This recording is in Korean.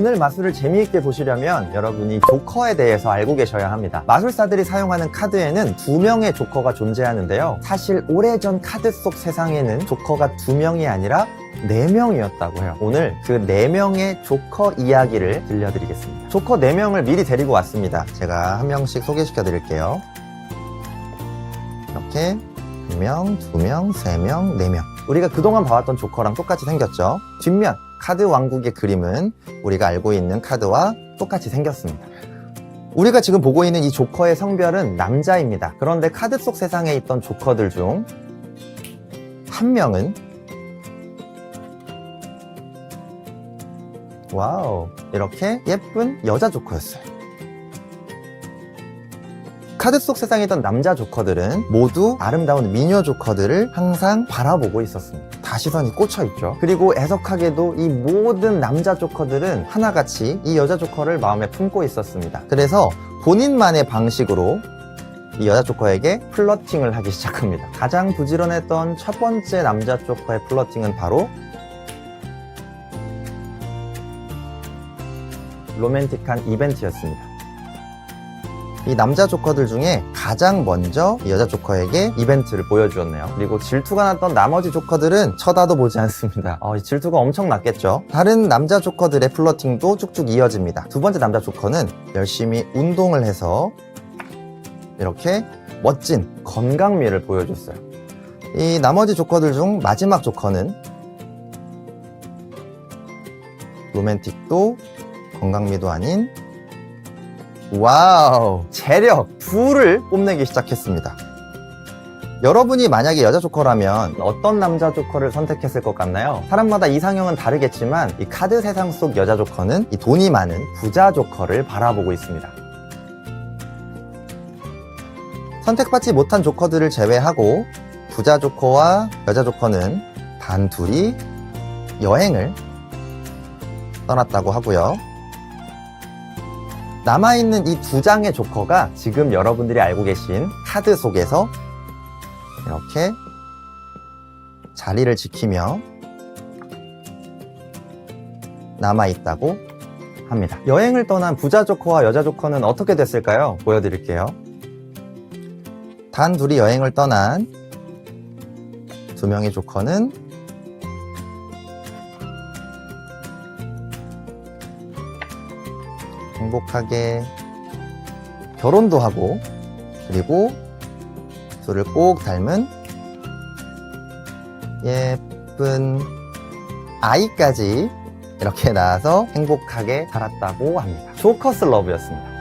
오늘 마술을 재미있게 보시려면 여러분이 조커에 대해서 알고 계셔야 합니다. 마술사들이 사용하는 카드에는 두 명의 조커가 존재하는데요. 사실 오래전 카드 속 세상에는 조커가 두 명이 아니라 네명이었다고 해요. 오늘 그 네명의 조커 이야기를 들려드리겠습니다. 조커 네명을 미리 데리고 왔습니다. 제가 한 명씩 소개시켜 드릴게요. 이렇게 한 명, 두 명, 세 명, 네 명. 우리가 그동안 봐왔던 조커랑 똑같이 생겼죠. 뒷면 카드 왕국의 그림은 우리가 알고 있는 카드와 똑같이 생겼습니다. 우리가 지금 보고 있는 이 조커의 성별은 남자입니다. 그런데 카드 속 세상에 있던 조커들 중 한 명은 와우 이렇게 예쁜 여자 조커였어요. 카드 속 세상에 있던 남자 조커들은 모두 아름다운 미녀 조커들을 항상 바라보고 있었습니다. 다 시선이 꽂혀 있죠. 그리고 애석하게도 이 모든 남자 조커들은 하나같이 이 여자 조커를 마음에 품고 있었습니다. 그래서 본인만의 방식으로 이 여자 조커에게 플러팅을 하기 시작합니다. 가장 부지런했던 첫 번째 남자 조커의 플러팅은 바로 로맨틱한 이벤트였습니다. 이 남자 조커들 중에 가장 먼저 이 여자 조커에게 이벤트를 보여주었네요. 그리고 질투가 났던 나머지 조커들은 쳐다도 보지 않습니다. 어, 이 질투가 엄청 났겠죠. 다른 남자 조커들의 플러팅도 쭉쭉 이어집니다. 두 번째 남자 조커는 열심히 운동을 해서 이렇게 멋진 건강미를 보여줬어요. 이 나머지 조커들 중 마지막 조커는 로맨틱도 건강미도 아닌 와우 재력 부를 뽐내기 시작했습니다. 여러분이 만약에 여자 조커라면 어떤 남자 조커를 선택했을 것 같나요? 사람마다 이상형은 다르겠지만 이 카드 세상 속 여자 조커는 이 돈이 많은 부자 조커를 바라보고 있습니다. 선택받지 못한 조커들을 제외하고 부자 조커와 여자 조커는 단 둘이 여행을 떠났다고 하고요 남아있는 이 두 장의 조커가 지금 여러분들이 알고 계신 카드 속에서 이렇게 자리를 지키며 남아있다고 합니다. 여행을 떠난 부자 조커와 여자 조커는 어떻게 됐을까요? 보여드릴게요. 단 둘이 여행을 떠난 두 명의 조커는 행복하게 결혼도 하고 그리고 둘을 꼭 닮은 예쁜 아이까지 이렇게 낳아서 행복하게 살았다고 합니다. 조커스 러브였습니다.